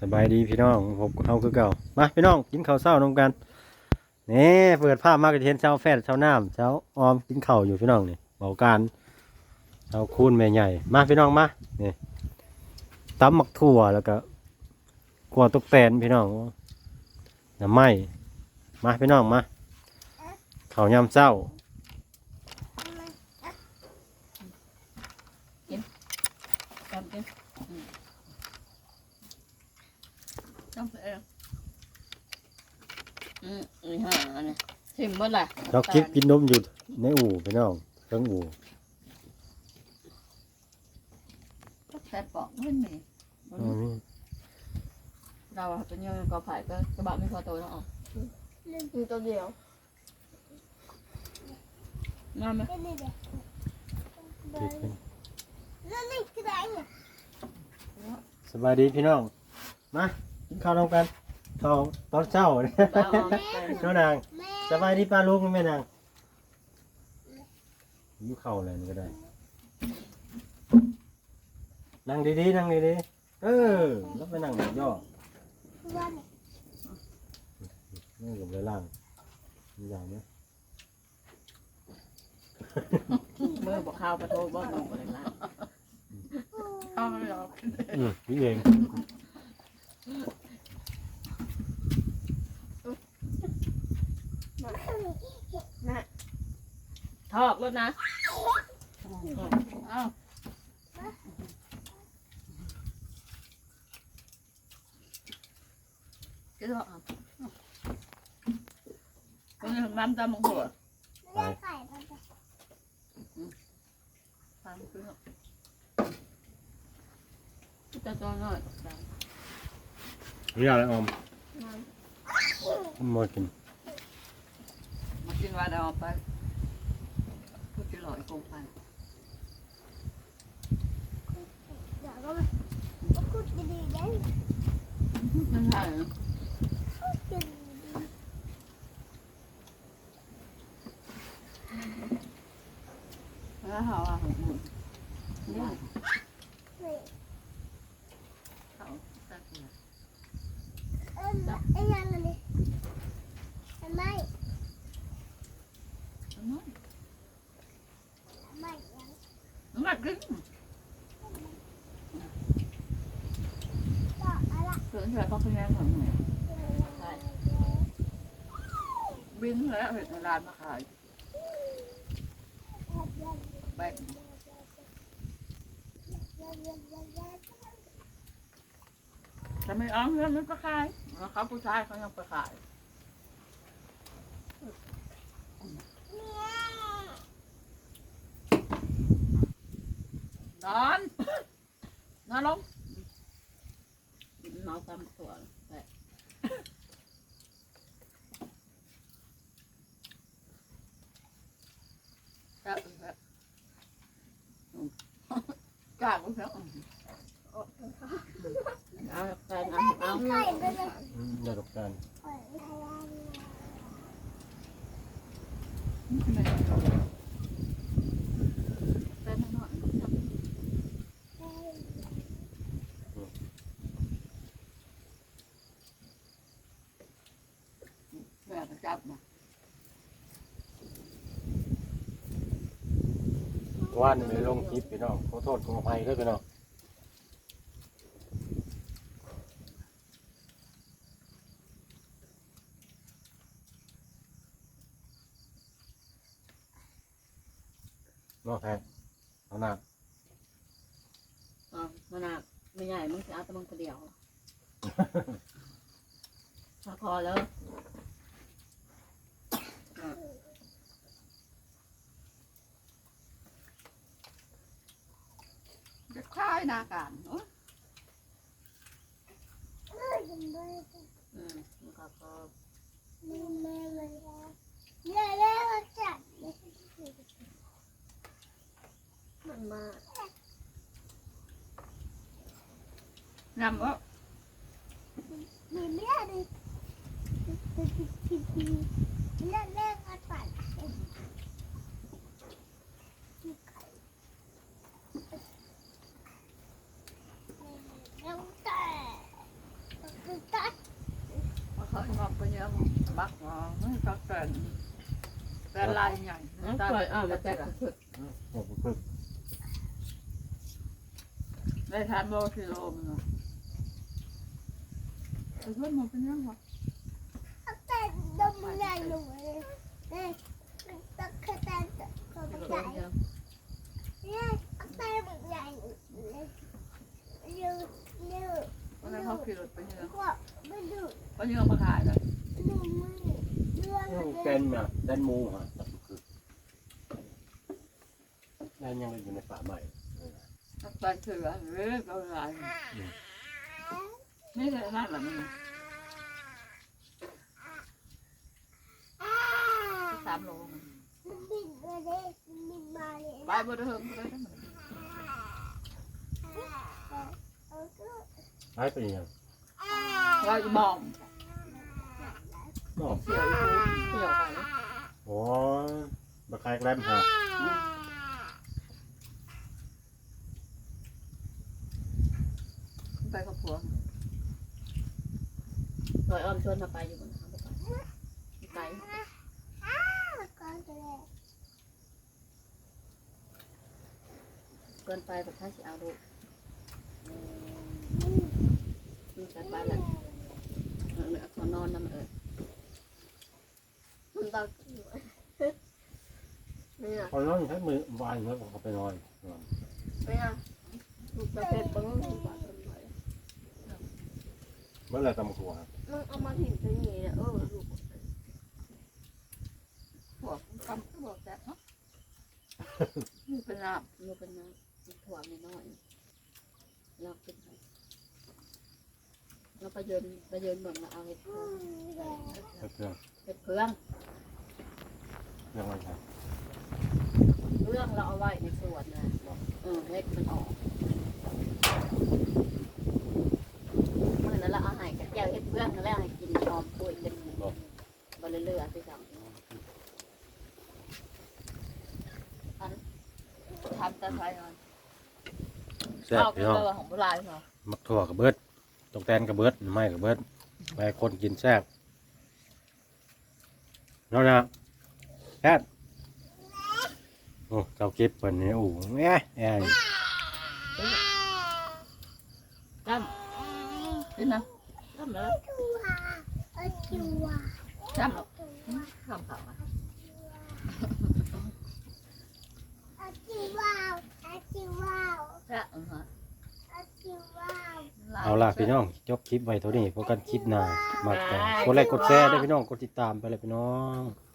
สบายดีพี่น้องผมเอาคือเก่ามาพี่น้องกินข้าวเช้านำกันนี่เปิดภาพมาก็จะเห็นเช้าแฟดเช้าน้ำเช้าออมกินข้าวอยู่พี่น้องนี่เบาการเช้าคูนแม่ใหญ่มาพี่น้องมานี่ตำหมักถั่วแล้วก็กัวตกแตนพี่น้องน้ำไม้มาพี่น้องมาข้าวยำเช้า จำเป็น จำเป็นอืมอีห่าเนี่ยทิมเมื่อไหร่เราคิดกินนมอยู่ในอู่พี่น้องเครื่องอู่ก็แค่ปอกไม่มีอืมเราอะเป็นยังกอไผ่ก็กระบะไม่พอตัวแล้วออกเล่นอยู่ตัวเดียวงามไหมเล่นนี่เดียวคิดเป็นเล่นนี่ก็ได้เนี่ยสบายดีพี่น้องมา กินข้าวนำกันข้าวตอนเช้าเนี่ยเราเอาไปน้องนางแม่สบายดีป้าลูกแม่นางยิ้วเข่าอะไรนี่ก็ได้ นั่งดีๆนั่งดีๆเออแล้วไปนั่งย่อว่าเนี่ยนี่กับเลยล่างมีอย่างเนี้ยเมื่อบอกข้าวปลาโทบอกน้องอะไรล่ะข้าวไม่รออืมพี่เอง ทอกแล้วนะเอ้า cái đó à con này năm trăm một hộp เล่นไก่ไปไป năm cái đó kita cho nó นี่อะไรออมมากิน mà trên vai đâu phải tôi chỉ lỗi cùng phải เดี๋ยวก็มาก็พูดดีๆได้ nên là พูดดี nó hào à hào buồn nhưng ๆนี่ hào ta kìa เอ็ม ไอ้ไมทไมทไมยังทำไกินอะไรเสืาเป็นยังของหน่อบินแล้วเห็นร้านมาขายแบกจะไม่อ้อมเงิวมันก็ขาย lên nó có khai Nó có ผู้ชายเขายังไปขายนอนนอนลงนอนตามตัวไปจ้าจ้าคุณเพื่อนเอาแฟนเอาเอา ไก่ไปเลย อืมได้ดอกจาน แฟนหน่อยแม่ก็จับมาว่านไม่ลงคลิปพี่น้องขอโทษขออภัยด้วยพี่น้อง น้องแพงน้องนาอ๋อมันอะไม่ใหญ่มึงจะเอาแต่มึงคนเดียวพอพอแล้วจะคลายนาการเนาะอืมมันก็พอมั นมา นำว่า มีเลือดเลยเลือดเลือดกัดปัดแล้วแต่ เขางอกไปเยอะบักงอตักแตนแต่ลายใหญ่ น้ำเปล่าเอาแล้วแต่ก็คือ โอ้โหคือ ได้ทานโลกิโลมันเนาะแต่เพื่อนมันเป็นยังไงแต่ดมใหญ่หนูเลยเนี่ยตักแตนตัวใหญ่เนี่ยแต่ใหญ่เลยเร็วเร็ววันนั้นเขาขี่รถไปเยอะก็ไม่ดูเขาเยอะมาขายเลยดูมือเรื่องอืมเลยแกนเนี่ยแกนหมูฮะตับคือแกนยังอยู่ในป่าใหม่ ตักแตนเถื่อนเรื่อยก็ลายนี่แหละนั่นแหละมันสามโลบินมาเลยบินมาเลยไปบ่ได้เฮิงไปได้ไหมหายไปยังเราจะมองก็เสียวอีกเสียวไปโอ้ยบะคายแกล้มฮะ ไปกับผัว ซอยอ้อมชวนมาไปอยู่บนทางไปไกลก็จะเลเกินไปแบบถ้าสิเอาลูกมันกันไปและเออเนี่ยขอนอนน้ำเออมันตาเนี่ยพอนอนใช้มือวายแล้วก็ไปนอนเนี่ยลูกตะเป็ดบังลูกปากกันไปเมื่อไรตำครัว มันเอามาถิ่นตรงนี้เนี่ยเออลูกผัวคำก็บอกแต่เนาะเป็นน้มันเป็นน้ำถั่วน้อยเราเป็นเราไปเยินไปเยินเมืองเราเอาเห็ดเพื่องเห็ดเพื่องเรื่องอะไรครับเรื่องเราเอาไว้ในสวนนะเออเล็กมันออกเมื่อนั้นเรา เอาเห็ดเพื่องแล้วให้กินหอมปุยกันบริเลือไปสั่งำทำแต่ไทยมันแซ่บเอาพี่เป็นน้องของโบราณเหรอมักถั่วกับเบิดตกแตนกับเบิดไม่กับเบิดไปคนกินแซ่บแล้วนะแอดโอ้เจ้าคลิปเปิดนี่โอ้แอะแอะจ้ำนี่นะ ทำแล้วชัวเออชัวจ้ำหรอกข้ามเขาอะอาชิวาวอาชิวาวจ้ะอือฮะอาชิวาวเอาล่ะพี่น้องจบคลิปไว้เท่านี้พบกันคลิปหน้ามาแต่กดไลค์กดแชร์ได้วยพี่น้องกดติดตามไปเลยพี่น้องอ